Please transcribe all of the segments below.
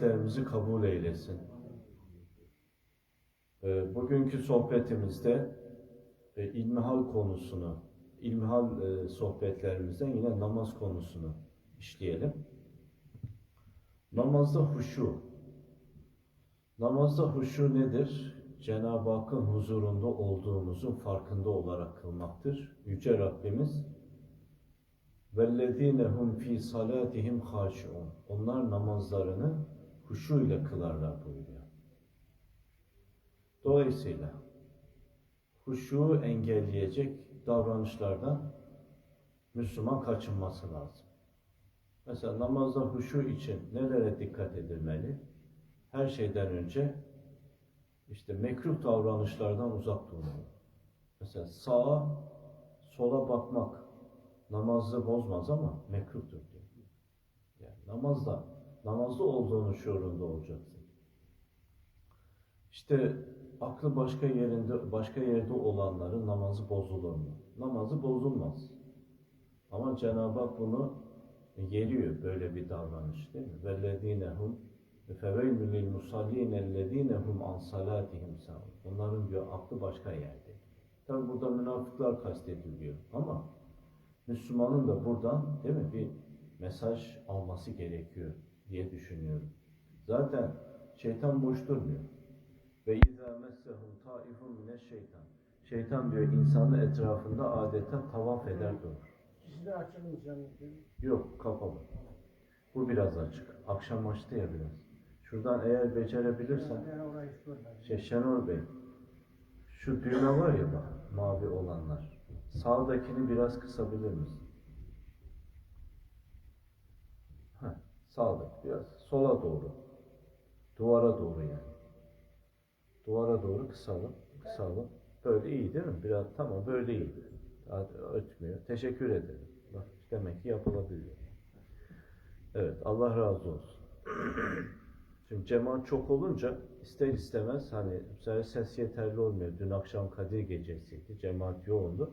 Derimizi kabul eylesin. Ee, Bugünkü sohbetimizde e, ilmihal konusunu, ilmihal e, sohbetlerimizden yine namaz konusunu işleyelim. Namazda huşu. Namazda huşu nedir? Cenab-ı Hakk'ın huzurunda olduğumuzun farkında olarak kılmaktır. Yüce Rabbimiz وَالَّذ۪ينَ هُمْ ف۪ي صَلَاتِهِمْ خَاشِعُونَ Onlar namazlarını huşu ile kılarlar buyuruyor. Dolayısıyla huşu engelleyecek davranışlardan Müslüman kaçınması lazım. Mesela namazda huşu için nelere dikkat edilmeli? Her şeyden önce işte mekruh davranışlardan uzak durmalı. Mesela sağa, sola bakmak namazı bozmaz ama mekruhtur diyor. Yani namazda, namazda olduğunu şuurunda olacaksın. İşte aklı başka yerinde, başka yerde olanların namazı bozulur mu? Namazı bozulmaz. Ama Cenab-ı Hak bunu yeriyor böyle bir davranış değil mi? وَالَّذ۪ينَ هُمْ فَوَيْلُ لِلْمُصَلِّينَ الَّذ۪ينَ هُمْ عَنْ صَلَاتِهِمْ سَهُونَ Onların diyor aklı başka yerde. Tabi burada münafıklar kastediliyor ama Müslümanın da buradan değil mi bir mesaj alması gerekiyor diye düşünüyorum. Zaten şeytan boş durmuyor. Ve izâ messehum taifun mine şeytan. Şeytan diyor insanın etrafında adeta tavaf eder durur. İkisi de yani. Yok kapalı. Bu biraz açık. Akşam açtı ya biraz. Şuradan eğer becerebilirsen şey Şenol Bey şu düğme var ya bak mavi olanlar. Sağdakini biraz kısabilir misin? Sağdaki biraz sola doğru. Duvara doğru yani. Duvara doğru kısalım, kısalım. Böyle iyi değil mi? Biraz tamam böyle iyi. Ötmüyor. Teşekkür ederim. Bak demek ki yapılabiliyor. Evet Allah razı olsun. Şimdi cemaat çok olunca ister istemez hani bu ses yeterli olmuyor. Dün akşam Kadir gecesiydi. Cemaat yoğundu.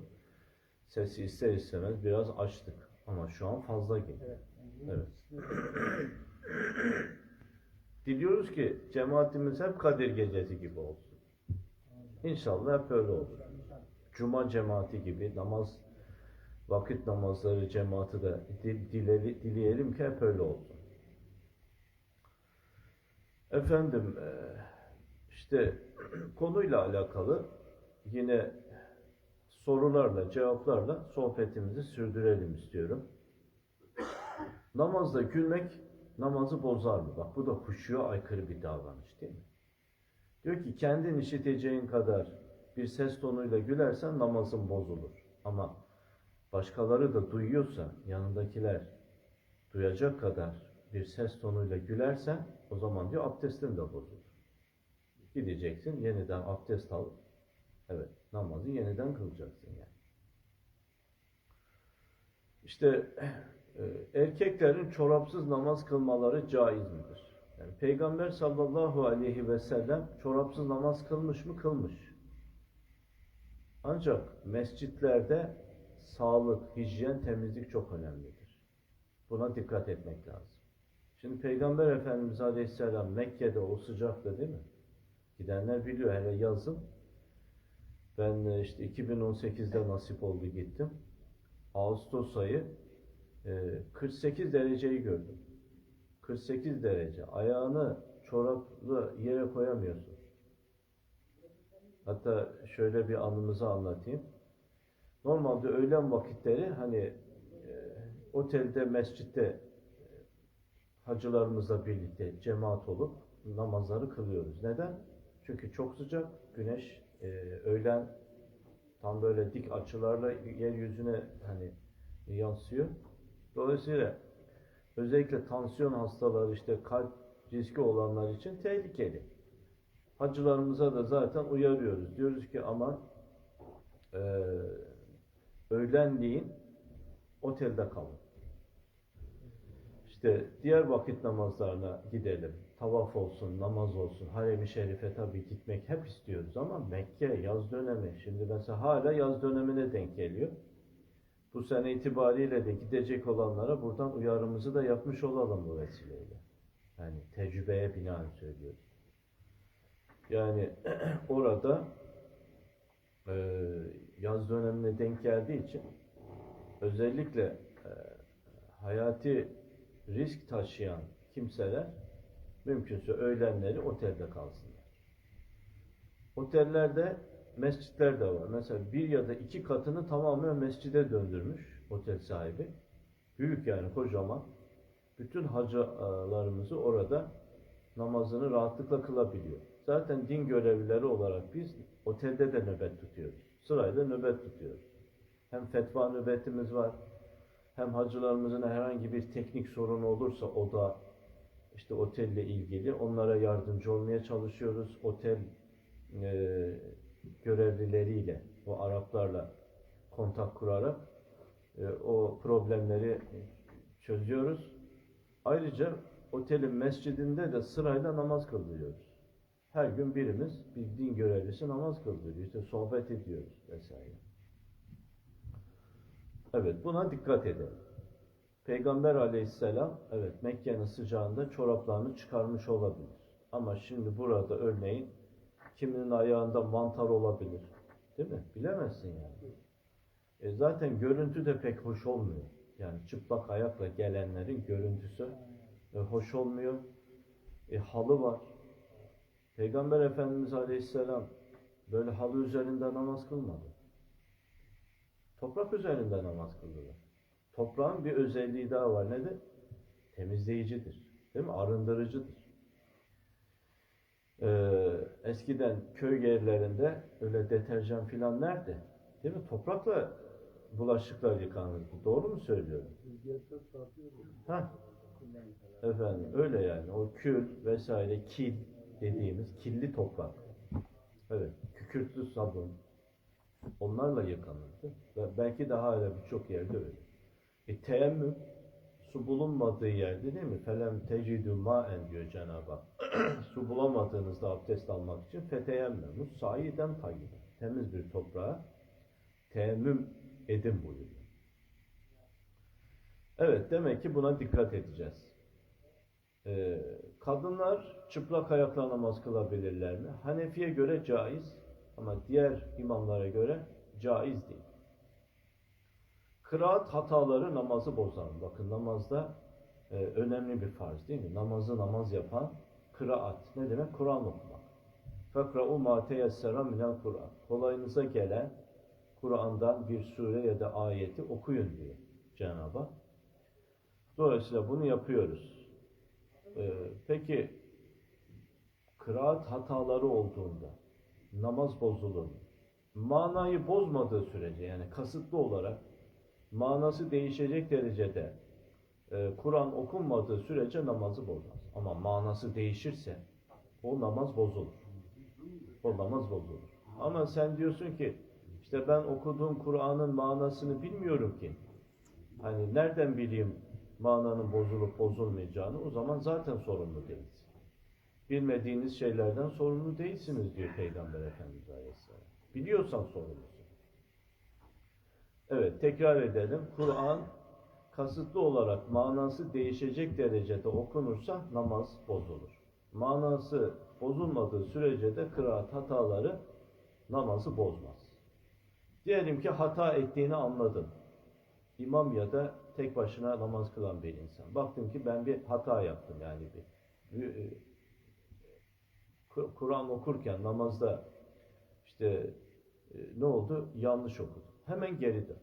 Sesi ister istemez biraz açtık. Ama şu an fazla geliyor. Evet. Diliyoruz ki cemaatimiz hep Kadir gecesi gibi olsun. İnşallah hep öyle olur. Cuma cemaati gibi namaz vakit namazları cemaati de dil- dileli- dileyelim ki hep öyle olsun. Efendim eee, işte konuyla alakalı yine sorularla cevaplarla sohbetimizi sürdürelim istiyorum. Namazda gülmek namazı bozar mı? Bak bu da huşuya aykırı bir davranış değil mi? Diyor ki kendin işiteceğin kadar bir ses tonuyla gülersen namazın bozulur. Ama başkaları da duyuyorsa yanındakiler duyacak kadar bir ses tonuyla gülersen o zaman diyor abdestin de bozulur. Gideceksin yeniden abdest alıp evet namazı yeniden kılacaksın yani. İşte erkeklerin çorapsız namaz kılmaları caiz midir? Yani Peygamber sallallahu aleyhi ve sellem çorapsız namaz kılmış mı? Kılmış. Ancak mescitlerde sağlık, hijyen, temizlik çok önemlidir. Buna dikkat etmek lazım. Şimdi Peygamber Efendimiz Aleyhisselam Mekke'de o sıcakta değil mi? Gidenler biliyor hele yazın. Ben e, işte 2018'de nasip oldu gittim. Ağustos ayı 48 dereceyi gördüm. 48 derece. Ayağını çoraplı yere koyamıyorsun. Hatta şöyle bir anımızı anlatayım. Normalde öğlen vakitleri hani e, otelde, mescitte e, hacılarımızla birlikte cemaat olup namazları kılıyoruz. Neden? Çünkü çok sıcak, güneş e, öğlen tam böyle dik açılarla yeryüzüne hani yansıyor. Dolayısıyla özellikle tansiyon hastaları işte kalp riski olanlar için tehlikeli. Hacılarımıza da zaten uyarıyoruz. Diyoruz ki ama e, öğlenleyin otelde kalın. İşte diğer vakit namazlarına gidelim. Tavaf olsun, namaz olsun, harem-i şerife tabii gitmek hep istiyoruz ama Mekke yaz dönemi. Şimdi mesela hala yaz dönemine denk geliyor. Bu sene itibariyle de gidecek olanlara buradan uyarımızı da yapmış olalım bu vesileyle. Yani tecrübeye binaen söylüyoruz. Yani orada e, yaz dönemine denk geldiği için özellikle e, hayati risk taşıyan kimseler mümkünse öğlenleri otelde kalsınlar. Otellerde mescitler de var. Mesela bir ya da iki katını tamamen mescide döndürmüş otel sahibi. Büyük yani kocaman. Bütün hacılarımızı orada namazını rahatlıkla kılabiliyor. Zaten din görevlileri olarak biz otelde de nöbet tutuyoruz. Sırayla nöbet tutuyoruz. Hem fetva nöbetimiz var. Hem hacılarımızın herhangi bir teknik sorunu olursa o da işte otelle ilgili onlara yardımcı olmaya çalışıyoruz. Otel e, görevlileriyle, o Araplarla kontak kurarak e, o problemleri çözüyoruz. Ayrıca otelin mescidinde de sırayla namaz kıldırıyoruz. Her gün birimiz bir din görevlisi namaz kıldırıyor. İşte sohbet ediyoruz vesaire. Evet buna dikkat edelim. Peygamber aleyhisselam evet Mekke'nin sıcağında çoraplarını çıkarmış olabilir. Ama şimdi burada örneğin kiminin ayağında mantar olabilir. Değil mi? Bilemezsin yani. E zaten görüntü de pek hoş olmuyor. Yani çıplak ayakla gelenlerin görüntüsü e, hoş olmuyor. E, halı var. Peygamber Efendimiz Aleyhisselam böyle halı üzerinde namaz kılmadı. Toprak üzerinde namaz kıldılar. Toprağın bir özelliği daha var. Nedir? Temizleyicidir. Değil mi? Arındırıcıdır. Ee, eskiden köy yerlerinde öyle deterjan filan nerede? Değil mi? Toprakla bulaşıklar yıkanırdı. Doğru mu söylüyorum? Ha? Efendim öyle yani. O kül vesaire kil dediğimiz kirli toprak. Evet. Kükürtlü sabun. Onlarla yıkanırdı. Ve belki daha hala birçok yerde öyle. E teyemmüm su bulunmadığı yerde değil mi? Felem tecidü maen diyor Cenab-ı Hak. su bulamadığınızda abdest almak için feteyemmemu sahiden tayyib. Temiz bir toprağa teyemmüm edin buyuruyor. Evet demek ki buna dikkat edeceğiz. Ee, kadınlar çıplak ayakla namaz kılabilirler mi? Hanefi'ye göre caiz ama diğer imamlara göre caiz değil. Kıraat hataları namazı bozar. Bakın namazda e, önemli bir farz değil mi? Namazı namaz yapan kıraat. Ne demek? Kur'an okumak. Fekra'u ma teyessera minel Kur'an. Kolayınıza gelen Kur'an'dan bir sure ya da ayeti okuyun diyor Cenab-ı Hak. Dolayısıyla bunu yapıyoruz. Ee, peki kıraat hataları olduğunda namaz bozulur? Manayı bozmadığı sürece yani kasıtlı olarak manası değişecek derecede e, Kur'an okunmadığı sürece namazı bozmaz. Ama manası değişirse o namaz bozulur. O namaz bozulur. Ama sen diyorsun ki işte ben okuduğum Kur'an'ın manasını bilmiyorum ki. Hani nereden bileyim mananın bozulup bozulmayacağını o zaman zaten sorumlu değilsin. Bilmediğiniz şeylerden sorumlu değilsiniz diyor Peygamber Efendimiz Aleyhisselam. Biliyorsan sorumlusun. Evet tekrar edelim. Kur'an kasıtlı olarak manası değişecek derecede okunursa namaz bozulur. Manası bozulmadığı sürece de kıraat hataları namazı bozmaz. Diyelim ki hata ettiğini anladın. İmam ya da tek başına namaz kılan bir insan. Baktın ki ben bir hata yaptım yani bir, e, Kur- Kur'an okurken namazda işte e, ne oldu? Yanlış okudum. Hemen geri dön.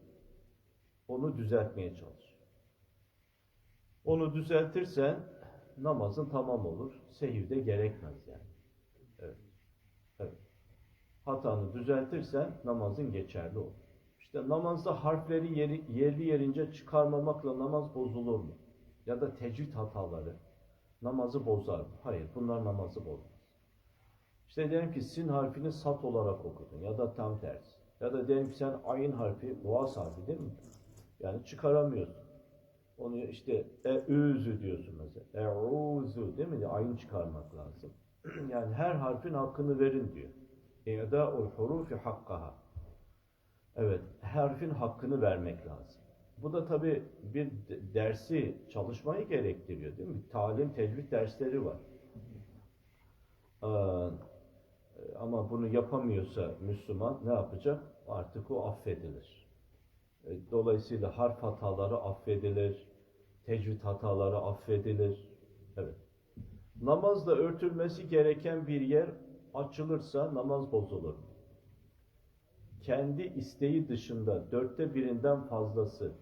Onu düzeltmeye çalış. Onu düzeltirsen namazın tamam olur. Sehivde gerekmez yani. Evet. Evet. Hatanı düzeltirsen namazın geçerli olur. İşte namazda harfleri yeri, yerli yerince çıkarmamakla namaz bozulur mu? Ya da tecvid hataları namazı bozar mı? Hayır, bunlar namazı bozmaz. İşte diyelim ki sin harfini sat olarak okudun ya da tam tersi. Ya da diyelim ki sen ayın harfi, boğaz harfi değil mi? Yani çıkaramıyorsun. Onu işte eûzü diyorsun mesela. Eûzü değil mi? Ayın çıkarmak lazım. yani her harfin hakkını verin diyor. Ya da o hurufi hakkaha. Evet, harfin hakkını vermek lazım. Bu da tabi bir dersi çalışmayı gerektiriyor değil mi? Talim, tecvid dersleri var. Ee, ama bunu yapamıyorsa Müslüman ne yapacak? Artık o affedilir. E, Dolayısıyla harf hataları affedilir, tecvid hataları affedilir. Evet. Namazla örtülmesi gereken bir yer açılırsa namaz bozulur. Kendi isteği dışında dörtte birinden fazlası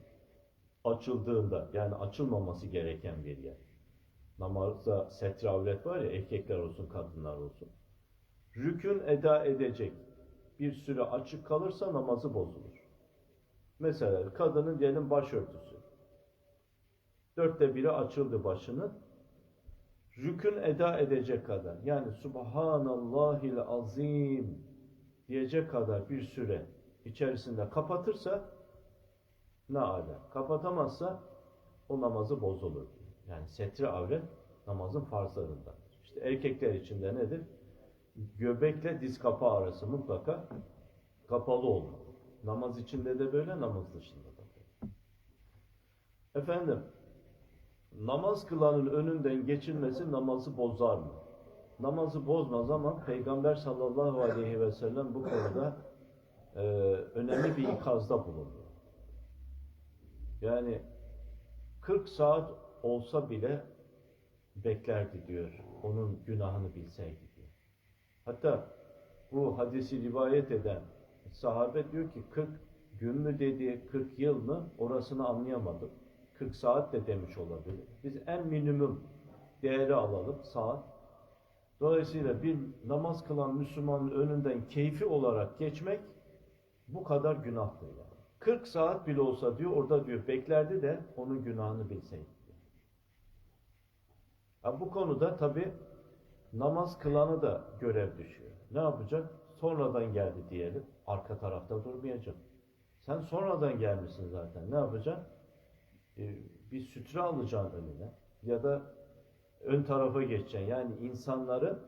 açıldığında yani açılmaması gereken bir yer. Namazda setre avret var ya erkekler olsun kadınlar olsun. Rükün eda edecek bir süre açık kalırsa namazı bozulur. Mesela kadının diyelim başörtüsü. Dörtte biri açıldı başının. Rükün eda edecek kadar yani Subhanallahil azim diyecek kadar bir süre içerisinde kapatırsa ne ala. Kapatamazsa o namazı bozulur. Yani setri avret namazın farzlarından. İşte erkekler için de nedir? Göbekle diz kapağı arası mutlaka kapalı olmalı. Namaz içinde de böyle, namaz dışında da böyle. Efendim, namaz kılanın önünden geçilmesi namazı bozar mı? Namazı bozmaz ama Peygamber sallallahu aleyhi ve sellem bu konuda e, önemli bir ikazda bulundu. Yani 40 saat olsa bile beklerdi diyor. Onun günahını bilseydi. Hatta bu hadisi rivayet eden sahabe diyor ki 40 gün mü dedi, 40 yıl mı orasını anlayamadım. 40 saat de demiş olabilir. Biz en minimum değeri alalım saat. Dolayısıyla bir namaz kılan Müslümanın önünden keyfi olarak geçmek bu kadar günahtır yani. 40 saat bile olsa diyor orada diyor beklerdi de onun günahını bilseydi. diyor. Bu konuda tabi namaz kılanı da görev düşüyor. Ne yapacak? Sonradan geldi diyelim. Arka tarafta durmayacak. Sen sonradan gelmişsin zaten. Ne yapacaksın? Ee, bir sütre alacaksın önüne. Ya da ön tarafa geçeceksin. Yani insanları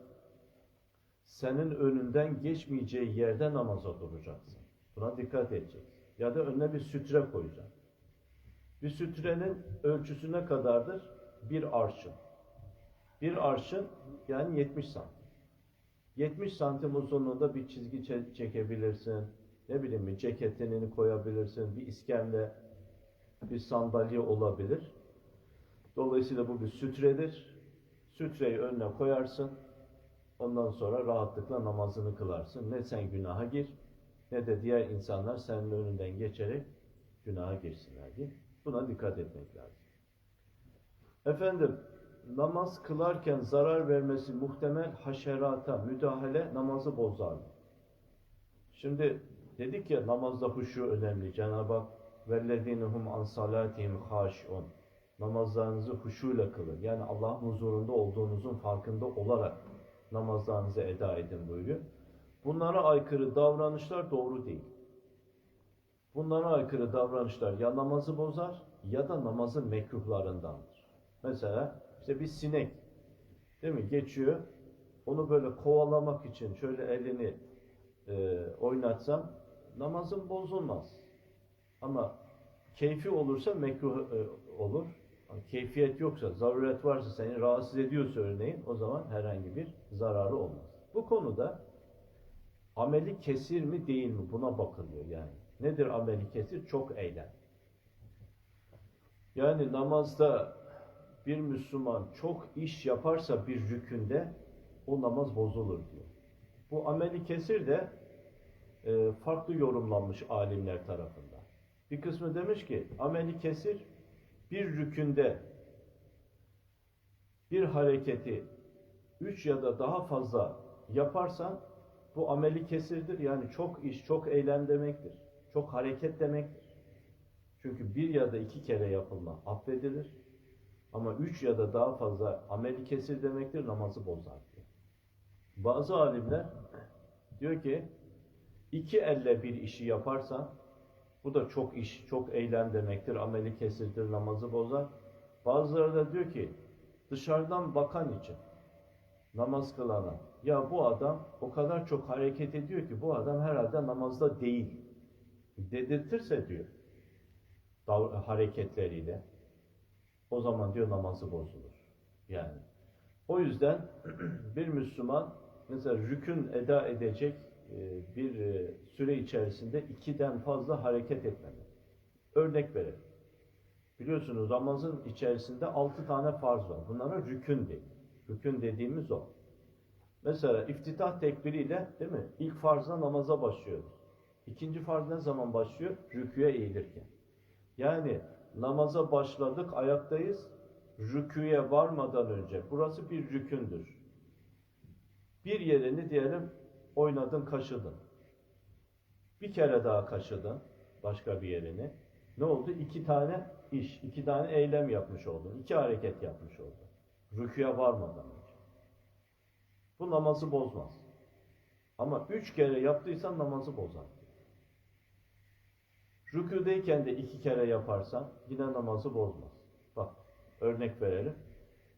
senin önünden geçmeyeceği yerde namaza duracaksın. Buna dikkat edeceksin. Ya da önüne bir sütre koyacaksın. Bir sütrenin ölçüsü ne kadardır? Bir arşın. Bir arşın yani 70 santim. 70 santim uzunluğunda bir çizgi çe- çekebilirsin. Ne bileyim bir ceketini koyabilirsin. Bir iskemle, bir sandalye olabilir. Dolayısıyla bu bir sütredir. Sütreyi önüne koyarsın. Ondan sonra rahatlıkla namazını kılarsın. Ne sen günaha gir ne de diğer insanlar senin önünden geçerek günaha girsinler diye. Buna dikkat etmek lazım. Efendim, namaz kılarken zarar vermesi muhtemel haşerata müdahale namazı bozar mı? Şimdi dedik ya namazda huşu önemli. Cenab-ı Hak وَالَّذ۪ينَهُمْ عَنْ صَلَاتِهِمْ خَاشِعُونَ Namazlarınızı huşuyla kılın. Yani Allah'ın huzurunda olduğunuzun farkında olarak namazlarınızı eda edin buyuruyor. Bunlara aykırı davranışlar doğru değil. Bunlara aykırı davranışlar ya namazı bozar ya da namazın mekruhlarındandır. Mesela işte bir sinek değil mi geçiyor. Onu böyle kovalamak için şöyle elini e, oynatsam namazın bozulmaz. Ama keyfi olursa mekruh e, olur. Ama Keyfiyet yoksa, zaruret varsa seni rahatsız ediyorsa örneğin o zaman herhangi bir zararı olmaz. Bu konuda ameli kesir mi değil mi buna bakılıyor yani. Nedir ameli kesir? Çok eylem. Yani namazda bir Müslüman çok iş yaparsa bir rükünde o namaz bozulur diyor. Bu ameli kesir de e, farklı yorumlanmış alimler tarafından. Bir kısmı demiş ki ameli kesir bir rükünde bir hareketi üç ya da daha fazla yaparsan bu ameli kesirdir. Yani çok iş, çok eylem demektir. Çok hareket demektir. Çünkü bir ya da iki kere yapılma affedilir. Ama üç ya da daha fazla ameli kesir demektir, namazı bozar diyor. Bazı alimler diyor ki iki elle bir işi yaparsan bu da çok iş, çok eylem demektir, ameli kesirdir, namazı bozar. Bazıları da diyor ki dışarıdan bakan için namaz kılana ya bu adam o kadar çok hareket ediyor ki bu adam herhalde namazda değil dedirtirse diyor hareketleriyle o zaman diyor namazı bozulur. Yani o yüzden bir Müslüman mesela rükün eda edecek e, bir e, süre içerisinde ikiden fazla hareket etmemeli. Örnek verelim. Biliyorsunuz namazın içerisinde altı tane farz var. Bunlara rükün değil. Rükün dediğimiz o. Mesela iftitah tekbiriyle değil mi? İlk farzla namaza başlıyoruz. İkinci farz ne zaman başlıyor? Rüküye eğilirken. Yani namaza başladık, ayaktayız. Rüküye varmadan önce. Burası bir rükündür. Bir yerini diyelim oynadın, kaşıdın. Bir kere daha kaşıdın başka bir yerini. Ne oldu? İki tane iş, iki tane eylem yapmış oldun. iki hareket yapmış oldun. Rüküye varmadan önce. Bu namazı bozmaz. Ama üç kere yaptıysan namazı bozar. Rüküdeyken de iki kere yaparsan yine namazı bozmaz. Bak örnek verelim.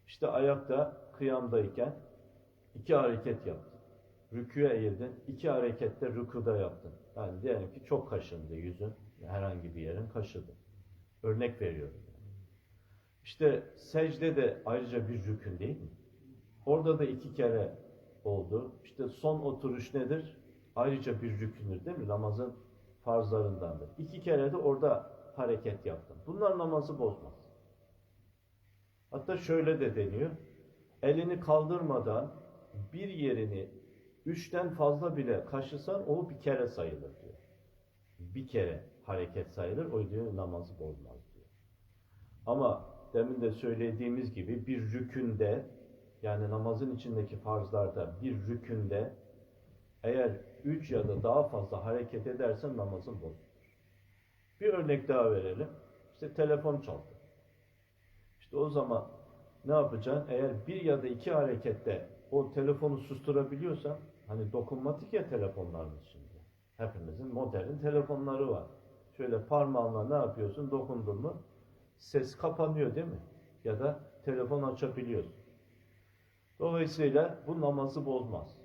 İşte ayakta kıyamdayken iki hareket yaptın. Rüküye eğildin. iki harekette rükuda yaptın. Yani diyelim ki çok kaşındı yüzün. Herhangi bir yerin kaşıdı. Örnek veriyorum. İşte secde de ayrıca bir rükün değil mi? Orada da iki kere oldu. İşte son oturuş nedir? Ayrıca bir rükündür değil mi? Namazın farzlarındandır. İki kere de orada hareket yaptın. Bunlar namazı bozmaz. Hatta şöyle de deniyor. Elini kaldırmadan bir yerini üçten fazla bile kaşısan o bir kere sayılır diyor. Bir kere hareket sayılır. O diyor namazı bozmaz diyor. Ama demin de söylediğimiz gibi bir rükünde yani namazın içindeki farzlarda bir rükünde eğer üç ya da daha fazla hareket edersen namazın bozulur. Bir örnek daha verelim. İşte telefon çaldı. İşte o zaman ne yapacaksın? Eğer bir ya da iki harekette o telefonu susturabiliyorsan hani dokunmatik ya telefonlarımız şimdi. Hepimizin modern telefonları var. Şöyle parmağınla ne yapıyorsun? Dokundun mu? Ses kapanıyor değil mi? Ya da telefon açabiliyorsun. Dolayısıyla bu namazı bozmaz.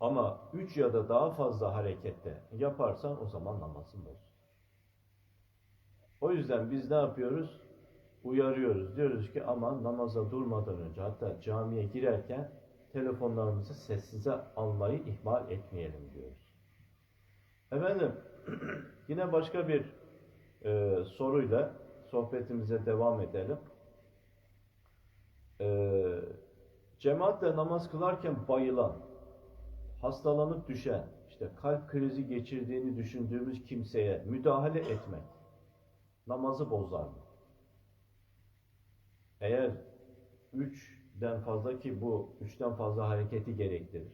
Ama üç ya da daha fazla harekette yaparsan o zaman namazın bozulur. O yüzden biz ne yapıyoruz? Uyarıyoruz. Diyoruz ki aman namaza durmadan önce hatta camiye girerken telefonlarımızı sessize almayı ihmal etmeyelim diyoruz. Efendim yine başka bir e, soruyla sohbetimize devam edelim. E, cemaatle namaz kılarken bayılan, hastalanıp düşen, işte kalp krizi geçirdiğini düşündüğümüz kimseye müdahale etmek namazı bozar mı? Eğer üçten fazla ki bu üçten fazla hareketi gerektirir.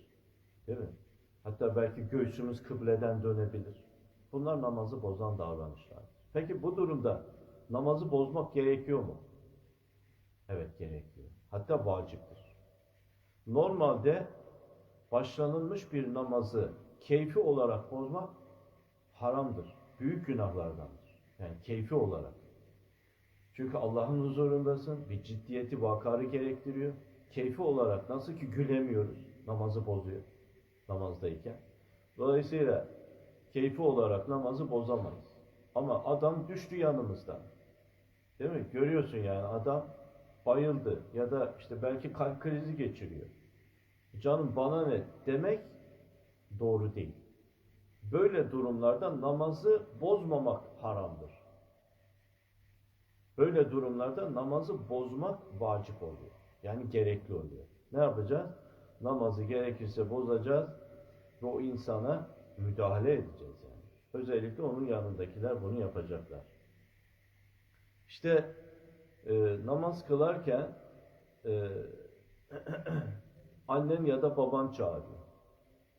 Değil mi? Hatta belki göğsümüz kıbleden dönebilir. Bunlar namazı bozan davranışlar. Peki bu durumda namazı bozmak gerekiyor mu? Evet gerekiyor. Hatta vaciptir. Normalde başlanılmış bir namazı keyfi olarak bozmak haramdır. Büyük günahlardandır. Yani keyfi olarak. Çünkü Allah'ın huzurundasın. Bir ciddiyeti, vakarı gerektiriyor. Keyfi olarak nasıl ki gülemiyoruz, namazı bozuyor namazdayken. Dolayısıyla keyfi olarak namazı bozamayız. Ama adam düştü yanımızdan. Değil mi? Görüyorsun yani adam bayıldı ya da işte belki kalp krizi geçiriyor. Canım bana ne demek doğru değil. Böyle durumlarda namazı bozmamak haramdır. Böyle durumlarda namazı bozmak vacip oluyor. Yani gerekli oluyor. Ne yapacağız? Namazı gerekirse bozacağız ve o insana müdahale edeceğiz yani. Özellikle onun yanındakiler bunu yapacaklar. İşte e, namaz kılarken e, annen ya da baban çağırıyor.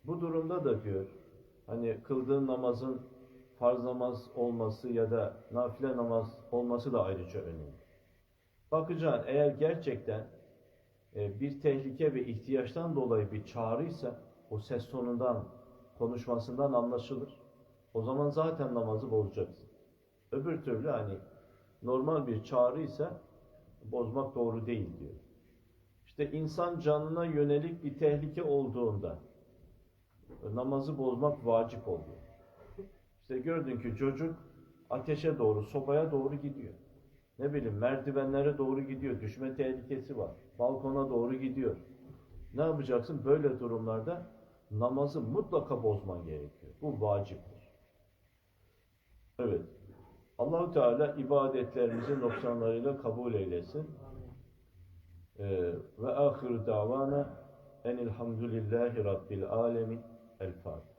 Bu durumda da diyor hani kıldığın namazın farz namaz olması ya da nafile namaz olması da ayrıca önemli. Bakacaksın eğer gerçekten e, bir tehlike ve ihtiyaçtan dolayı bir çağrıysa o ses tonundan, konuşmasından anlaşılır. O zaman zaten namazı bozacaksın. Öbür türlü hani normal bir çağrıysa bozmak doğru değil diyor. İşte insan canına yönelik bir tehlike olduğunda namazı bozmak vacip oluyor. İşte gördün ki çocuk ateşe doğru, sobaya doğru gidiyor. Ne bileyim merdivenlere doğru gidiyor, düşme tehlikesi var. Balkona doğru gidiyor. Ne yapacaksın? Böyle durumlarda namazı mutlaka bozman gerekiyor. Bu vaciptir. Evet. Allahu Teala ibadetlerimizi noksanlarıyla kabul eylesin. Ee, ve ahir davana enilhamdülillahi rabbil alemin. El Fatiha.